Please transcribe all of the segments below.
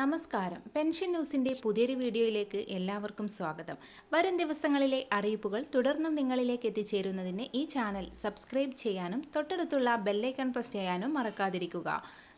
നമസ്കാരം. പെൻഷൻ ന്യൂസിന്റെ പുതിയൊരു വീഡിയോയിലേക്ക് എല്ലാവർക്കും സ്വാഗതം. വരും ദിവസങ്ങളിലെ അറിയിപ്പുകൾ തുടർന്നും നിങ്ങളിലേക്ക് എത്തിച്ചേരുന്നതിന് ഈ ചാനൽ സബ്സ്ക്രൈബ് ചെയ്യാനും തൊട്ടടുത്തുള്ള ബെല്ലൈക്കൺ പ്രസ് ചെയ്യാനും മറക്കാതിരിക്കുക.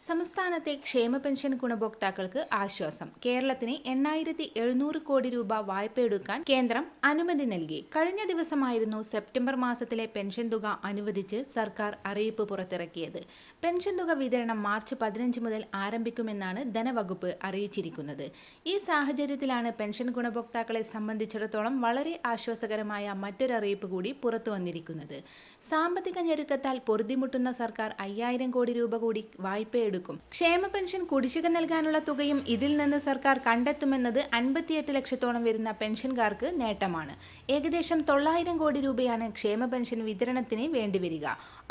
സംസ്ഥാനത്തെ ക്ഷേമ പെൻഷൻ ഗുണഭോക്താക്കൾക്ക് ആശ്വാസം. കേരളത്തിന് എണ്ണായിരത്തി എഴുന്നൂറ് കോടി രൂപ വായ്പയെടുക്കാൻ കേന്ദ്രം അനുമതി നൽകി. കഴിഞ്ഞ ദിവസമായിരുന്നു സെപ്റ്റംബർ മാസത്തിലെ പെൻഷൻ തുക അനുവദിച്ച് സർക്കാർ അറിയിപ്പ് പുറത്തിറക്കിയത്. പെൻഷൻ തുക വിതരണം മാർച്ച് പതിനഞ്ച് മുതൽ ആരംഭിക്കുമെന്നാണ് ധനവകുപ്പ് അറിയിച്ചിരിക്കുന്നത്. ഈ സാഹചര്യത്തിലാണ് പെൻഷൻ ഗുണഭോക്താക്കളെ സംബന്ധിച്ചിടത്തോളം വളരെ ആശ്വാസകരമായ മറ്റൊരറിയിപ്പ് കൂടി പുറത്തു വന്നിരിക്കുന്നത്. സാമ്പത്തിക ഞെരുക്കത്താൽ പൊറുതിമുട്ടുന്ന സർക്കാർ അയ്യായിരം കോടി രൂപ കൂടി വായ്പയെടുക്കും. ക്ഷേമ പെൻഷൻ കുടിശ്ശിക നൽകാനുള്ള തുകയും ഇതിൽ നിന്ന് സർക്കാർ കണ്ടെത്തുമെന്നത് അൻപത്തിയെട്ട് ലക്ഷത്തോളം വരുന്ന പെൻഷൻകാർക്ക് നേട്ടമാണ്. ഏകദേശം തൊള്ളായിരം കോടി രൂപയാണ് ക്ഷേമ പെൻഷൻ വിതരണത്തിന് വേണ്ടിവരിക.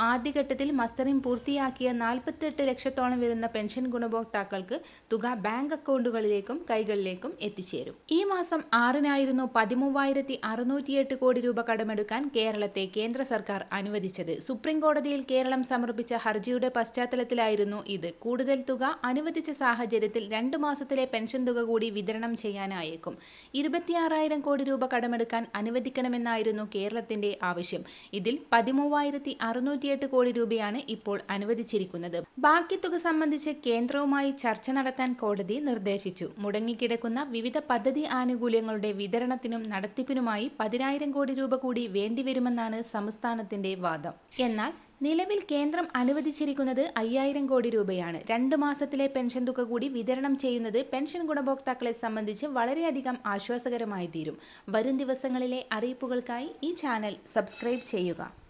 ആദ്യഘട്ടത്തിൽ മസ്റ്ററിംഗ് പൂർത്തിയാക്കിയ നാൽപ്പത്തെട്ട് ലക്ഷത്തോളം വരുന്ന പെൻഷൻ ഗുണഭോക്താക്കൾക്ക് തുക ബാങ്ക് അക്കൗണ്ടുകളിലേക്കും കൈകളിലേക്കും എത്തിച്ചേരും. ഈ മാസം ആറിനായിരുന്നു പതിമൂവായിരത്തി അറുന്നൂറ്റിയെട്ട് കോടി രൂപ കടമെടുക്കാൻ കേരളത്തെ കേന്ദ്ര സർക്കാർ അനുവദിച്ചത്. സുപ്രീം കോടതിയിൽ കേരളം സമർപ്പിച്ച ഹർജിയുടെ പശ്ചാത്തലത്തിലായിരുന്നു ഇത്. കൂടുതൽ തുക അനുവദിച്ച സാഹചര്യത്തിൽ രണ്ടു മാസത്തിലെ പെൻഷൻ തുക കൂടി വിതരണം ചെയ്യാനായേക്കും. ഇരുപത്തിയാറായിരം കോടി രൂപ കടമെടുക്കാൻ അനുവദിക്കണമെന്നായിരുന്നു കേരളത്തിന്റെ ആവശ്യം. ഇതിൽ പതിമൂവായിരത്തി അറുന്നൂറ്റിയെട്ട് കോടി രൂപയാണ് ഇപ്പോൾ അനുവദിച്ചിരിക്കുന്നത്. ബാക്കി തുക സംബന്ധിച്ച് കേന്ദ്രവുമായി ചർച്ച നടത്താൻ കോടതി നിർദ്ദേശിച്ചു. മുടങ്ങിക്കിടക്കുന്ന വിവിധ പദ്ധതി ആനുകൂല്യങ്ങളുടെ വിതരണത്തിനും നടത്തിപ്പിനുമായി പതിനായിരം കോടി രൂപ കൂടി വേണ്ടിവരുമെന്നാണ് സംസ്ഥാനത്തിന്റെ വാദം. എന്നാൽ നിലവിൽ കേന്ദ്രം അനുവദിച്ചിരിക്കുന്നത് അയ്യായിരം കോടി രൂപയാണ്. രണ്ട് മാസത്തിലെ പെൻഷൻ തുക കൂടി വിതരണം ചെയ്യുന്നത് പെൻഷൻ ഗുണഭോക്താക്കളെ സംബന്ധിച്ച് വളരെയധികം ആശ്വാസകരമായി തീരും. വരും ദിവസങ്ങളിലെ അറിയിപ്പുകൾക്കായി ഈ ചാനൽ സബ്സ്ക്രൈബ് ചെയ്യുക.